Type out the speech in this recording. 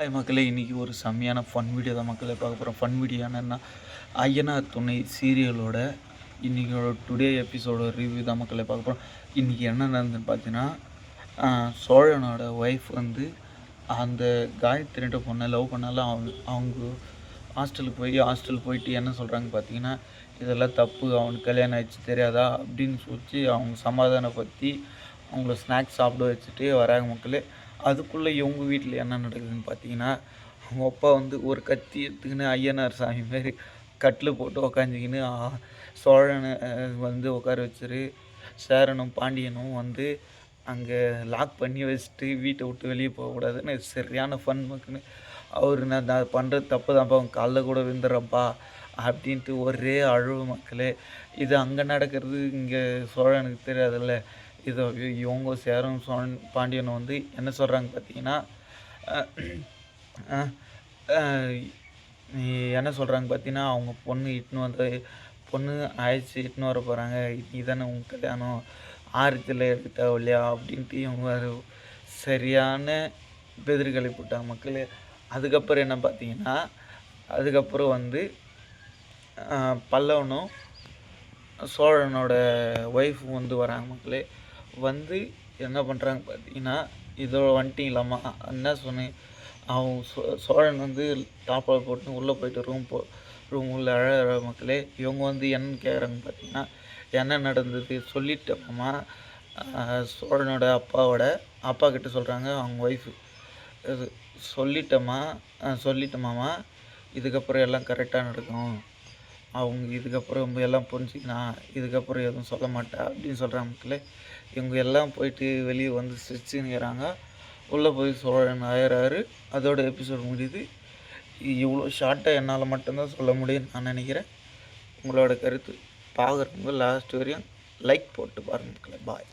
Hi மக்களே இன்றைக்கி ஒரு செம்மையான ஃபன் வீடியோ தான் மக்களே பார்க்க போகிறோம் ஃபன் வீடியோ என்னென்னா ஐயனார் துணை சீரியலோட இன்றைக்கோட டுடே எபிசோட ரிவ்யூ தான் மக்களே பார்க்க போகிறோம் இன்றைக்கி என்ன நடந்ததுன்னு பார்த்தீங்கன்னா சோழனோட ஒய்ஃப் வந்து அந்த காயத்ரின்ற பொண்ணை லவ் பண்ணாலும் அவங்க அவங்க ஹாஸ்டலுக்கு போய் ஹாஸ்டல் போயிட்டு என்ன சொல்கிறாங்க பார்த்தீங்கன்னா இதெல்லாம் தப்பு அவனுக்கு கல்யாணம் ஆயிடுச்சு தெரியாதா? அப்படின்னு சொல்லி அவங்க சமாதானப்படுத்தி அவங்கள ஸ்நாக்ஸ் சாப்பிட வச்சுட்டு வராங்க மக்களே. அதுக்குள்ளே இவங்க வீட்டில் என்ன நடக்குதுன்னு பார்த்தீங்கன்னா அவங்க அப்பா வந்து ஒரு கத்தி எடுத்துக்கின்னு ஐயனார் சாமி மாதிரி கட்டில் போட்டு உக்காந்துக்கின்னு சோழனை வந்து உட்கார வச்சிரு. சேரனும் பாண்டியனும் வந்து அங்கே லாக் பண்ணி வச்சுட்டு வீட்டை விட்டு வெளியே போகக்கூடாதுன்னு சரியான ஃபன் மக்குன்னு அவர் நான் நான் பண்ணுறது தப்பு தான்ப்பா அவன் காலைல கூட விழுந்துடுறப்பா அப்படின்ட்டு ஒரே அழுவு மக்களே. இது அங்கே நடக்கிறது இங்கே சோழனுக்கு தெரியாதுல்ல. இதை இவங்க சேரும் சோழன் பாண்டியனும் வந்து என்ன சொல்கிறாங்க பார்த்தீங்கன்னா என்ன சொல்கிறாங்க பார்த்தீங்கன்னா அவங்க பொண்ணு இட்டுன்னு வந்து பொண்ணு ஆயிடுச்சு இட்டுன்னு வர போகிறாங்க இதுதானே உங்க கல்யாணம்? ஆரத்தில் எடுத்துட்டா இல்லையா? அப்படின்ட்டு இவங்க சரியான பெதிர்களை போட்டாங்க மக்களே. அதுக்கப்புறம் என்ன பார்த்தீங்கன்னா அதுக்கப்புறம் வந்து பல்லவனும் சோழனோட ஒய்ஃப் வந்து வராங்க மக்களே. வந்து என்ன பண்ணுறாங்க பார்த்தீங்கன்னா இதோ வந்துட்டீங்களாம்மா என்ன சொன்னேன் அவன் சோ சோழன் வந்து டாப்பால் போட்டு உள்ளே போயிட்டு ரூம் போ ரூம் உள்ள அழகிற மக்களே இவங்க வந்து என்னன்னு கேட்குறாங்க பார்த்தீங்கன்னா என்ன நடந்தது சொல்லிட்டோம்மா சோழனோட அப்பாவோட அப்பா கிட்ட சொல்கிறாங்க அவங்க ஒய்ஃபு இது சொல்லிட்டோம்மா சொல்லிட்டோமாம்மா இதுக்கப்புறம் எல்லாம் கரெக்டாக நடக்கும். அவங்க இதுக்கப்புறம் எல்லாம் புரிஞ்சிக்கினா இதுக்கப்புறம் எதுவும் சொல்ல மாட்டேன் அப்படின்னு சொல்கிறாங்க மக்களே. இவங்க எல்லாம் போயிட்டு வெளியே வந்து சிரிச்சுங்கிறாங்க உள்ளே போய் சோழன் ஆயிடுறாரு அதோட எபிசோட் முடியுது. இவ்வளோ ஷார்ட்டாக என்னால் மட்டும்தான் சொல்ல முடியும்னு நான் நினைக்கிறேன். உங்களோட கருத்து பார்க்குறவங்க லாஸ்ட் வரையும் லைக் போட்டு பாருங்க பாய்